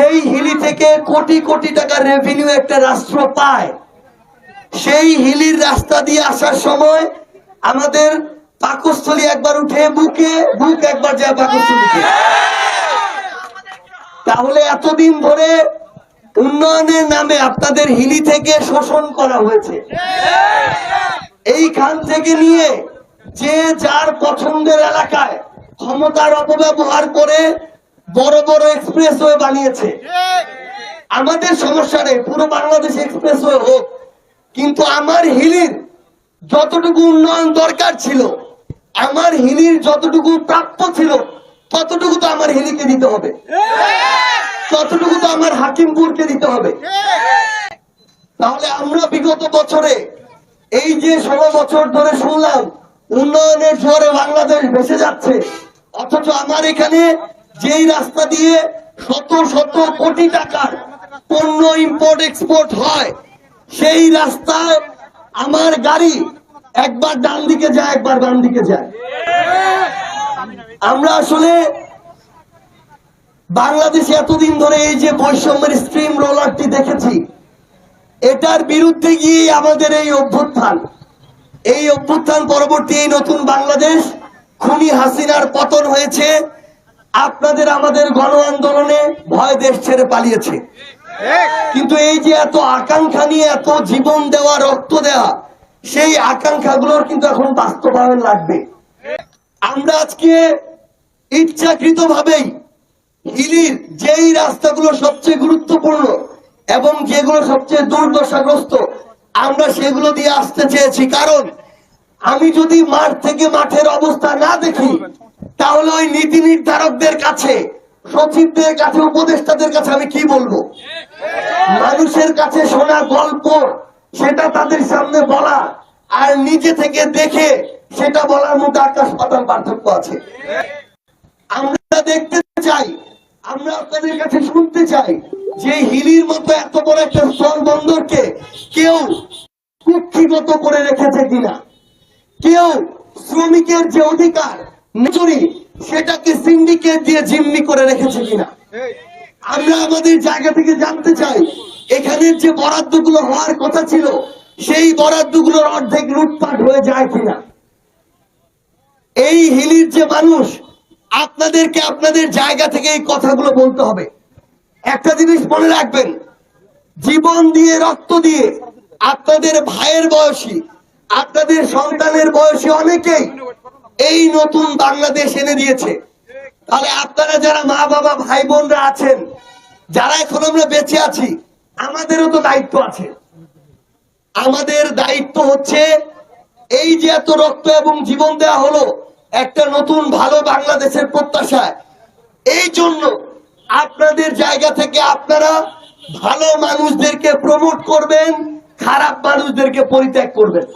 যেই হিলি থেকে কোটি কোটি টাকার রেভিনিউ একটা রাষ্ট্র পায়, সেই হিলির রাস্তা দিয়ে আসার সময় আমাদের পাকস্থলী একবার উঠে বুকে, বুক একবার যায় পাকস্থলীতে। তাহলে এতদিন ধরে উন্নয়নের নামে আপনাদের হিলি থেকে শোষণ করা হয়েছে। এইখান থেকে নিয়ে যে যার পছন্দের এলাকায় ক্ষমতার অপব্যবহার করে বড় বড় এক্সপ্রেস এক্সপ্রেসওয়ে বানিয়েছে। আমাদের সমস্যা নেই, পুরো বাংলাদেশ এক্সপ্রেস এক্সপ্রেসওয়ে হোক। কিন্তু আমার হিলির যতটুকু উন্নয়ন দরকার ছিল, আমার হিলির যতটুকু প্রাপ্য ছিল, ততটুকু তো আমার হিলিকে দিতে হবে। ততটুকু তো আমার হাকিমপুরকে দিতে হবে। তাহলে আমরা বিগত বছরে এই যে ষোলো বছর ধরে শুনলাম, উন্নয়নের জোরে বাংলাদেশ ভেসে যাচ্ছে, অথচ আমার এখানে যেই রাস্তা দিয়ে শত শত কোটি টাকার পণ্য ইম্পোর্ট এক্সপোর্ট হয়, সেই রাস্তায় আমার গাড়ি একবার ডান দিকে যায়, একবার বাম দিকে যায়। আমরা আসলে বাংলাদেশে এতদিন ধরে এই যে বৈষম্যের স্ট্রিম রোলারটি দেখেছি, এটার বিরুদ্ধে গিয়ে আমাদের এই অভ্যুত্থান। এই অভ্যুত্থান পরবর্তী এই নতুন বাংলাদেশ খুনি হাসিনার পতন হয়েছে। আপনাদের আমাদের গণ আন্দোলনে ভয় দেশ ছেড়ে পালিয়েছে। কিন্তু এই যে এত আকাঙ্ক্ষা নিয়ে এত জীবন দেওয়া, রক্ত দেওয়া, সেই আকাঙ্ক্ষাগুলোর কিন্তু এখন বাস্তবায়ন লাগবে। আমরা আজকে ইচ্ছাকৃত ভাবেই হিলির যেই রাস্তাগুলো সবচেয়ে গুরুত্বপূর্ণ এবং যেগুলো সবচেয়ে দুর্দশাগ্রস্ত, আমরা সেগুলো দিয়ে আসতে চেয়েছি। কারণ আমি যদি মাঠ থেকে মাঠের অবস্থা না দেখি তাহলে ওই নীতি নির্ধারকদের কাছে, সচিবদের কাছে, উপদেষ্টাদের কাছে আমি কি বলব? মানুষের কাছে শোনা গল্প, সেটা তাদের সামনে বলা আর নিজে থেকে দেখে সেটা বলার মধ্যে আকাশ পাতাল পার্থক্য আছে। আমরা দেখতে চাই, আমরা আপনাদের কাছে শুনতে চাই যে হিলির মতো এত বড় একটা স্থল বন্দরকে কেউ কুক্ষিগত করে রেখেছে কিনা। কেউ শ্রমিকের যে অধিকার নিজুরি সেটাকে সিন্ডিকেট দিয়ে জিম্মি করে রেখেছে কিনা? আমরা আমাদের জায়গা থেকে জানতে চাই এখানের যে বরাদ্দগুলো হওয়ার কথা ছিল সেই বরাদ্দগুলোর অর্ধেক লুটপাট হয়ে যায় কিনা? এই হিলির যে মানুষ আপনাদেরকে আপনাদের জায়গা থেকে এই কথাগুলো বলতে হবে। একটা জিনিস মনে রাখবেন জীবন দিয়ে রক্ত দিয়ে আপনাদের ভাইয়ের বয়সী আপনাদের সন্তানের বয়সী অনেকেই এই নতুন বাংলাদেশ এনে দিয়েছে। তাহলে আপনারা যারা মা বাবা, ভাই বোনরা আছেন, যারা এখন আমরা বেঁচে আছি, আমাদেরও তো দায়িত্ব আছে। আমাদের দায়িত্ব হচ্ছে এই যে এত রক্ত এবং জীবন দেওয়া হলো, একটা নতুন ভালো বাংলাদেশের প্রত্যাশায়। এই জন্য আপনাদের জায়গা থেকে আপনারা ভালো মানুষদেরকে প্রমোট করবেন, খারাপ মানুষদেরকে পরিত্যাগ করবেন।